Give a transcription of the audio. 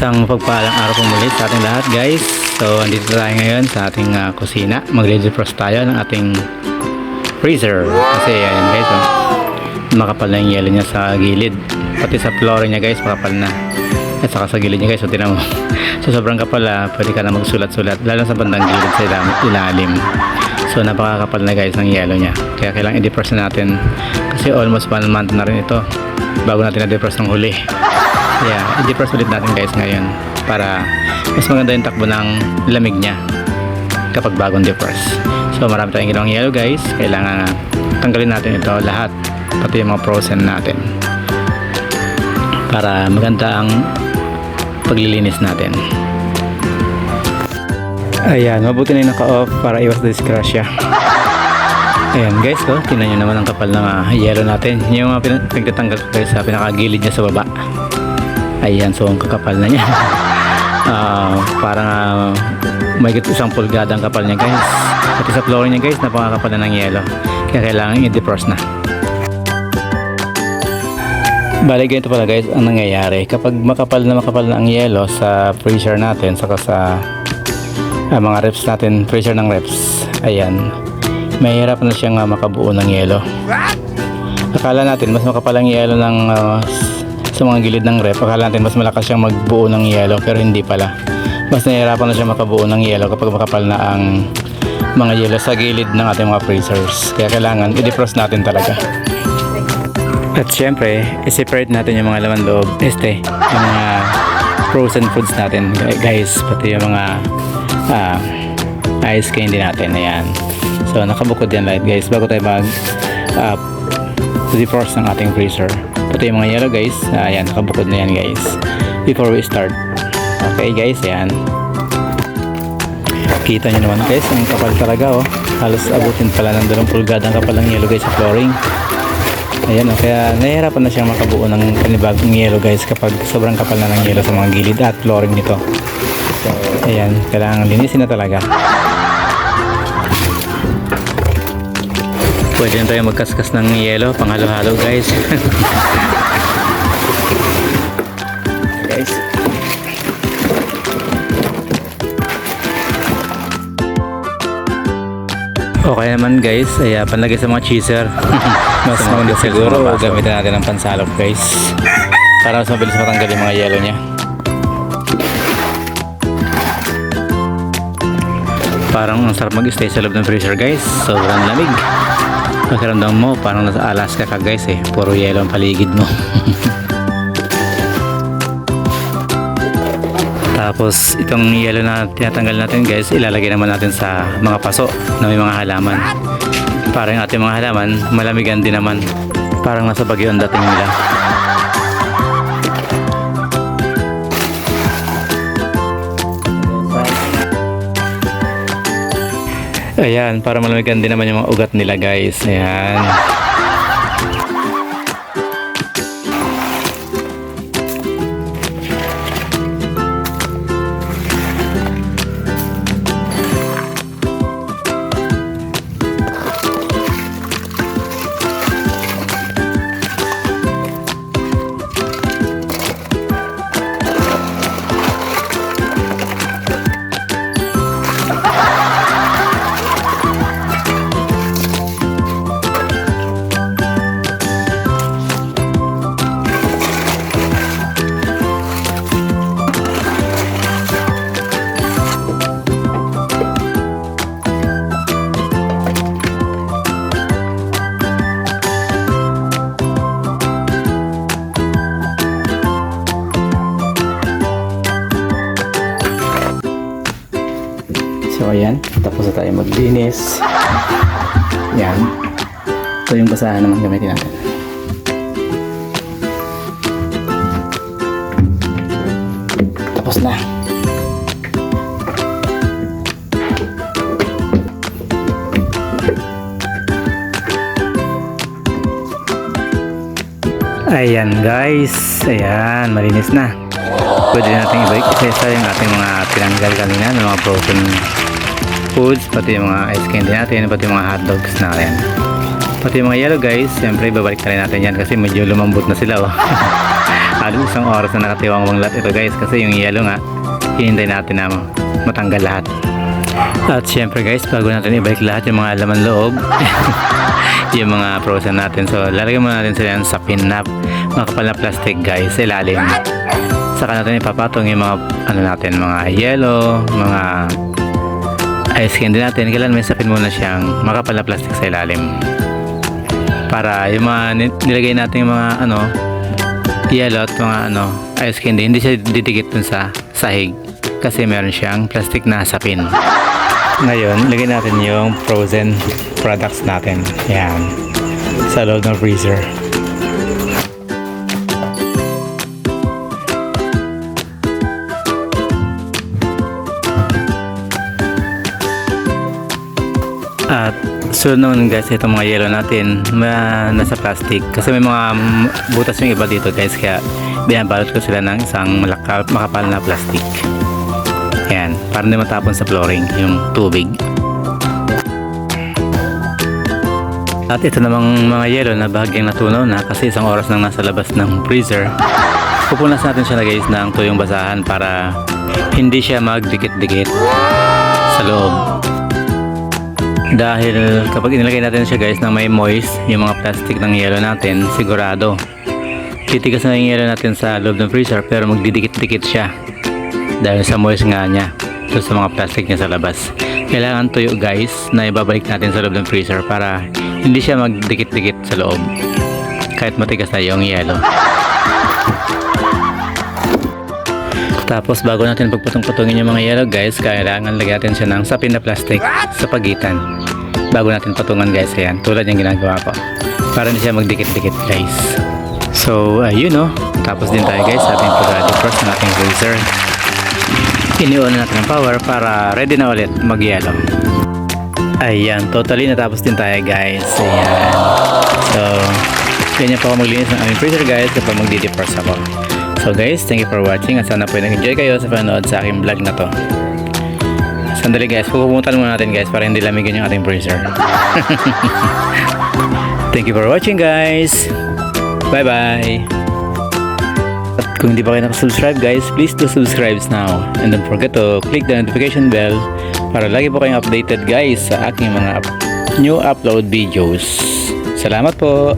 Isang pagpalang araw po muli sa ating lahat guys. So, andito tayo ngayon sa ating ah, kusina. Mag-defrost tayo ng ating freezer. Kasi ayan guys, oh, makapal na yung yelo niya sa gilid. Pati sa floor niya guys, makapal na. At saka sa gilid niya guys, so tinan mo. so, sobrang kapal ah, pwede ka na magsulat-sulat. Lalo sa bandang gilid sa ilalim. So, napakakapal na guys ng yelo niya. Kaya kailangan i-defrost na natin. Kasi almost one month na rin ito. Bago natin na-defrost ng huli. Yeah, i-defrost ulit natin guys ngayon para mas maganda yung takbo ng lamig niya kapag bagong defrost. So marami tayong ginawang yellow guys. Kailangan tanggalin natin ito lahat pati yung mga frozen natin para maganda ang paglilinis natin. Ayan, mabuti na yung naka-off para iwas disgrasya. Ayan guys, oh, tingnan nyo naman ang kapal ng ah, yellow natin. Yung mga pin- pinagtatanggal ko guys sa pinakagilid niya sa baba. Ayan, so ang kakapal na niya. Ah, parang uh, may isang pulgada ang kapal niya guys. Pati sa floor niya guys, napakakapal na ng yelo. Kaya kailangan i-defrost na. Bali ganito pala guys ang nangyayari. Kapag makapal na makapal na ang yelo sa freezer natin, saka sa ah, mga reps natin, freezer ng reps, ayan, mahirap na siyang ah, makabuo ng yelo. Akala natin mas makapal ang yelo ng ah, sa mga gilid ng rep. Akala natin mas malakas siyang magbuo ng yelo pero hindi pala. Mas nahihirapan na siya makabuo ng yelo kapag makapal na ang mga yelo sa gilid ng ating mga freezers. Kaya kailangan i-defrost natin talaga. At syempre, i-separate natin yung mga laman loob. Este, yung mga frozen foods natin guys. Pati yung mga ah, ice candy natin. Ayan. So, nakabukod yan lahat guys. Bago tayo mag ah, defrost ng ating freezer. Pati yung mga yellow guys. ah, Ayan, nakabukod na yan guys. Before we start. Okay guys, ayan. Kita nyo naman guys, ang kapal talaga oh. Halos abutin pala ng dalawang pulgada ang kapal ng yellow guys sa flooring. Ayan oh, kaya nahihirapan na siyang makabuo ng panibagong yellow guys kapag sobrang kapal na ng yellow sa mga gilid at flooring nito. So, ayan, kailangan linisin na talaga. Pwede na tayo magkaskas ng yelo, panghalo-halo guys. guys. Okay naman guys, ay uh, panlagay sa mga cheeser. mas maganda siguro gamitin natin ng pansalop guys. Para mas mabilis matanggal yung mga yelo niya. Parang ang sarap mag-stay sa loob ng freezer guys. Sobrang lamig. Pakiramdam mo parang nasa Alaska ka guys eh. Puro yelo ang paligid mo. Tapos itong yelo na tinatanggal natin guys, ilalagay naman natin sa mga paso na may mga halaman. Para yung ating mga halaman, malamigan din naman. Parang nasa bagyo ang dating nila. Ayan, para malamigan din naman yung mga ugat nila guys. Ayan. Maglinis. Yan. So yung basahan naman gamitin natin. Tapos na. Ayan guys, ayan, malinis na. Pwede natin ibalik isa yung ating mga tinanggal kanina ng mga frozen foods, pati yung mga ice candy natin, pati yung mga hot dogs na rin. Pati yung mga yellow guys, siyempre babalik na natin yan kasi medyo lumambot na sila. Oh. halos isang oras na nakatiwang lahat ito guys kasi yung yellow nga hinintay natin na matanggal lahat. At syempre guys, bago natin ibalik lahat yung mga laman loob, yung mga frozen natin. So, lalagyan muna natin sila sa pin na makapal na plastic guys sa ilalim. Saka natin ipapatong yung mga ano natin, mga yellow, mga ice candy natin. Kailan may sapin muna siyang makapal na plastic sa ilalim. Para yung mga ni- nilagay natin yung mga ano, yellow at mga ano, ice candy, hindi siya didikit dun sa sahig kasi meron siyang plastic na sapin. Ngayon, ilagay natin yung frozen products natin. Yan. Sa loob ng freezer. At sunod naman guys, itong mga yellow natin na nasa plastic. Kasi may mga butas yung iba dito guys, kaya binabalot ko sila ng isang malaka, makapal na plastic. Yan, para hindi matapon sa flooring yung tubig. At ito namang mga yellow na bahagyang natunaw na kasi isang oras nang nasa labas ng freezer. Pupunas natin siya na guys ng tuyong basahan para hindi siya magdikit-dikit sa loob. Dahil kapag inilagay natin siya guys na may moist, yung mga plastic ng yellow natin, sigurado. Titigas na yung yellow natin sa loob ng freezer pero magdidikit-dikit siya. Dahil sa moist nga niya. Ito sa mga plastic niya sa labas. Kailangan tuyo guys na ibabalik natin sa loob ng freezer para hindi siya magdikit-dikit sa loob. Kahit matigas na yung yellow. Tapos bago natin pagpatong-patungin yung mga yellow guys, kailangan lagyan natin siya ng sapin na plastic sa pagitan. Bago natin patungan guys, ayan. Tulad yung ginagawa ko. Para hindi siya magdikit-dikit guys. So, ayun no. Tapos din tayo guys sa ating pag-defrost ng ating. Iniwan na natin ang power para ready na ulit mag-yellow. Ayan, totally natapos din tayo guys. Ayan. So, ganyan pa ako maglinis ng aming freezer guys kapag magdi-defrost ako. So guys, thank you for watching at sana po nag-enjoy kayo sa panonood sa aking vlog na to. Sandali guys, pupuntan muna natin guys para hindi lamigin yung ating freezer. thank you for watching guys. Bye bye. At kung hindi pa kayo nakasubscribe guys, please do subscribe now. And don't forget to click the notification bell para lagi po kayong updated guys sa aking mga new upload videos. Salamat po!